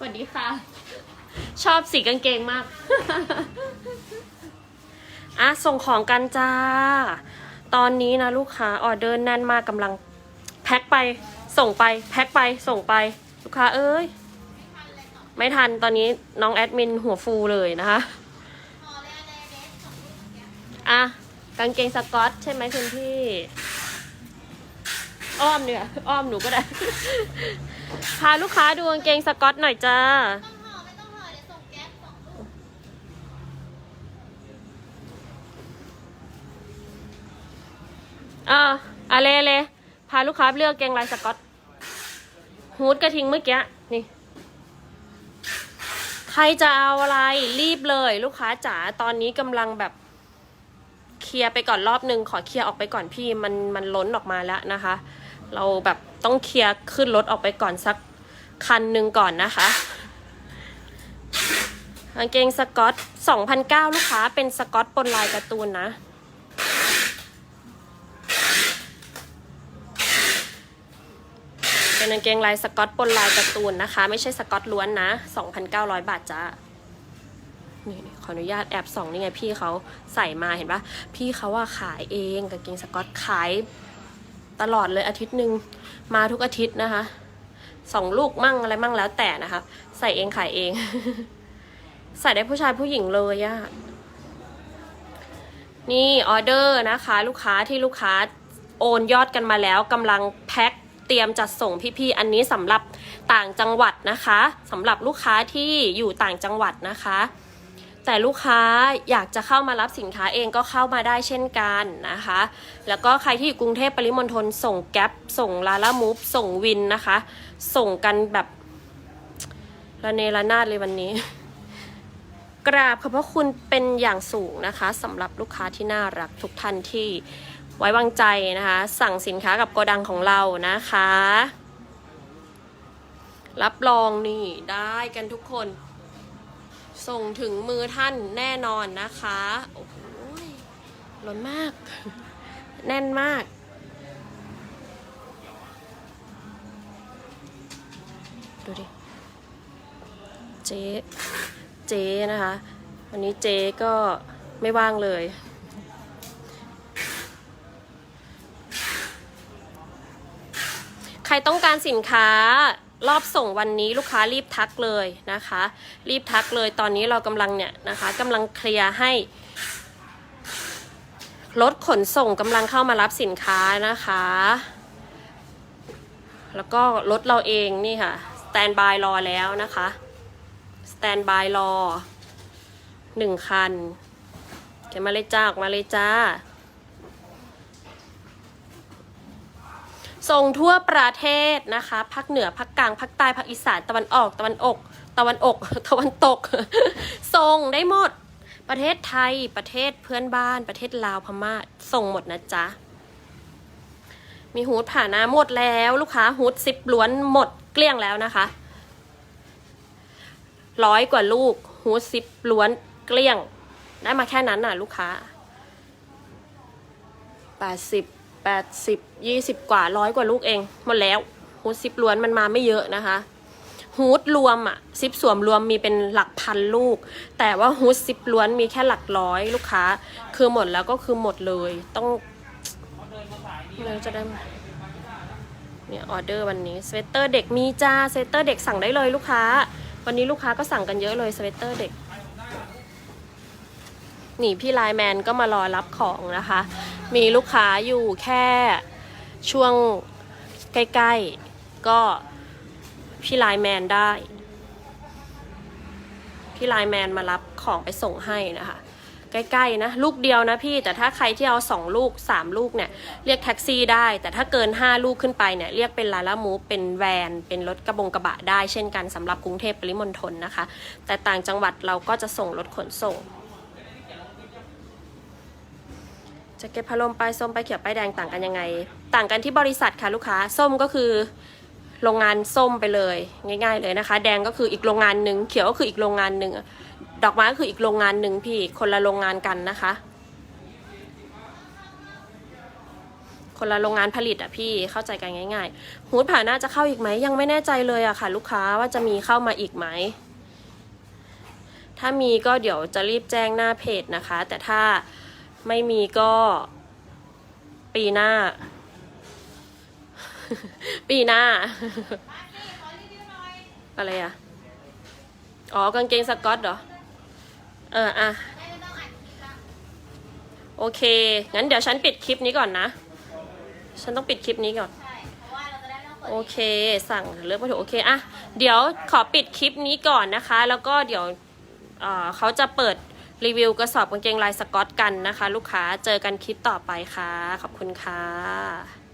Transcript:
สวัสดีค่ะ ชอบสีกางเกงมาก อะ ส่งของกันจ้า ตอนนี้นะลูกค้าออเดอร์แน่นมากกำลัง แพ็คไป ส่งไป แพ็คไป ส่งไป ลูกค้า เอ้ย ไม่ทันตอนนี้น้องแอดมินหัวฟูเลยนะคะ อะ กางเกงสกอตใช่ไหมคุณพี่ อ้อมเนี่ยอ้อมหนูก็ได้ พาลูกค้าดูกางเกงสกอตหน่อยจ้าต้องห่อไม่ต้องห่อเดี๋ยเอออะเลเลพาลูกค้าเลือกเกงลายสกอตฮูดกระทิงเมื่อกี้นี่ ใครจะเอาอะไรรีบเลย ลูกค้าจ๋าตอนนี้กำลังแบบเคลียร์ไปก่อนรอบนึง ขอเคลียร์ออกไปก่อนพี่มันมันล้นออกมาแล้วนะคะ เราแบบต้องเคลียร์ขึ้นรถออกไปก่อนสักคันหนึ่งก่อนนะคะกางเกงสกอต2,009ลูกค้าเป็นสกอตปนลายการ์ตูนนะ เป็นกางเกงลายสกอตปนลายการ์ตูนนะคะ ไม่ใช่สกอตล้วนนะ 2,900 บาทจ้านี่ขออนุญาตแอบส่องนี่ไงพี่เขาใส่มาเห็นปะพี่เขาว่าขายเองกางเกงสกอตขาย ตลอดเลยอาทิตย์หนึ่งมาทุกอาทิตย์นะคะสองลูกมั่งอะไรมั่งแล้วแต่นะคะ ใส่เองขายเอง ใส่ได้ผู้ชายผู้หญิงเลยอะนี่ออเดอร์นะคะ ลูกค้าที่ลูกค้าโอนยอดกันมาแล้วกำลังแพ็คเตรียมจัดส่งพี่ๆอันนี้สำหรับต่างจังหวัดนะคะสำหรับลูกค้าที่อยู่ต่างจังหวัดนะคะ แต่ลูกค้าอยากจะเข้ามารับสินค้าเองก็เข้ามาได้เช่นกันนะคะ แล้วก็ใครที่อยู่กรุงเทพปริมณฑลส่งแก๊ปส่งลาล่ามูฟส่งวินนะคะ ส่งกันแบบระเนระนาดเลยวันนี้ กราบขอบพระคุณเป็นอย่างสูงนะคะสำหรับลูกค้าที่น่ารักทุกท่านที่ไว้วางใจนะคะ สั่งสินค้ากับโกดังของเรานะคะ รับรองนี่ได้กันทุกคน ส่งถึงมือท่านแน่นอนนะคะ โอ้โหล้นมาก แน่นมากดูดิ เจ๊เจ๊นะคะ วันนี้เจ๊ก็ไม่ว่างเลย ใครต้องการสินค้า รอบส่งวันนี้ลูกค้ารีบทักเลยนะคะ รีบทักเลยตอนนี้เรากำลังเนี่ยนะคะกำลังเคลียร์ให้รถขนส่งกำลังเข้ามารับสินค้านะคะ แล้วก็รถเราเองนี่ค่ะสแตนบายรอแล้วนะคะสแตนบายรอหนึ่งคันเขียนมาเลยจ้าออกมาเลยจ้า ส่งทั่วประเทศนะคะภาคเหนือภาคกลางภาคใต้ภาคอีสานตะวันออกตะวันอกตะวันอกตะวันตก ส่งได้หมด ประเทศไทยประเทศเพื่อนบ้าน ประเทศลาวพม่าส่งหมดนะจ๊ะมีฮูดผ่าหน้าหมดแล้วลูกค้าฮูดซิปล้วนหมดเกลี้ยงแล้วนะคะร้อยกว่าลูกฮูดซิปล้วนเกลี้ยง ได้มาแค่นั้นน่ะ ลูกค้าแปดสิบ แปดสิบยี่สิบกว่าร้อยกว่าลูกเอง หมดแล้วฮูดซิปล้วนมันมาไม่เยอะนะคะฮูดรวมอะซิปสวมรวมมีเป็นหลักพันลูก แต่ว่าฮูดซิปล้วนมีแค่หลักร้อยลูกค้า คือหมดแล้วก็คือหมดเลย ต้องเราจะได้มเนี่ยออเดอร์วันนี้สเวตเตอร์เด็กมีจ้าสเวตเตอร์เด็กสั่งได้เลยลูกค้า วันนี้ลูกค้าก็สั่งกันเยอะเลยสเวตเตอร์เด็กนี่พี่ไลแมนก็มารอรับของนะคะ มีลูกค้าอยู่แค่ช่วงใกล้ๆ ก็พี่ไลน์แมนได้ พี่ไลน์แมนมารับของไปส่งให้นะคะ ใกล้ๆนะ ลูกเดียวนะพี่ แต่ถ้าใครที่เอาสองลูกสามลูกเนี่ย เรียกแท็กซี่ได้ แต่ถ้าเกินห้าลูกขึ้นไปเนี่ย เรียกเป็นลาล่ามูฟเป็นแวน เป็นรถกระบงกระบะได้ เช่นกันสำหรับกรุงเทพปริมณฑลนะคะ แต่ต่างจังหวัดเราก็จะส่งรถขนส่ง แจ็คเก็ตพัดลมป้ายส้มไปเขียวไปแดงต่างกันยังไง ต่างกันที่บริษัทค่ะลูกค้า ส้มก็คือโรงงานส้มไปเลย ง่าย ๆ เลยนะคะ แดงก็คืออีกโรงงานหนึ่งเขียวก็คืออีกโรงงานหนึ่งดอกไม้ก็คืออีกโรงงานหนึ่งพี่คนละโรงงานกันนะคะ คนละโรงงานผลิตอะพี่เข้าใจกันง่ายๆฮูดผ่าน่าจะเข้าอีกไหมยังไม่แน่ใจเลยอะค่ะ ลูกค้าว่าจะมีเข้ามาอีกไหมถ้ามีก็เดี๋ยวจะรีบแจ้งหน้าเพจนะคะ แต่ถ้า ไม่มีก็ปีหน้า ปีหน้า อะไรอะ อ๋อกางเกงสกอตเหรอ เอออะ โอเค งั้นเดี๋ยวฉันปิดคลิปนี้ก่อนนะ ฉันต้องปิดคลิปนี้ก่อนโอเค สั่งเลือกมาถูกโอเคอะเดี๋ยวขอปิดคลิปนี้ก่อนนะคะ แล้วก็เดี๋ยวเขาจะเปิด รีวิวกระสอบกางเกงลายสกอตกันนะคะ ลูกค้าเจอกันคลิปต่อไปค่ะ ขอบคุณค่ะ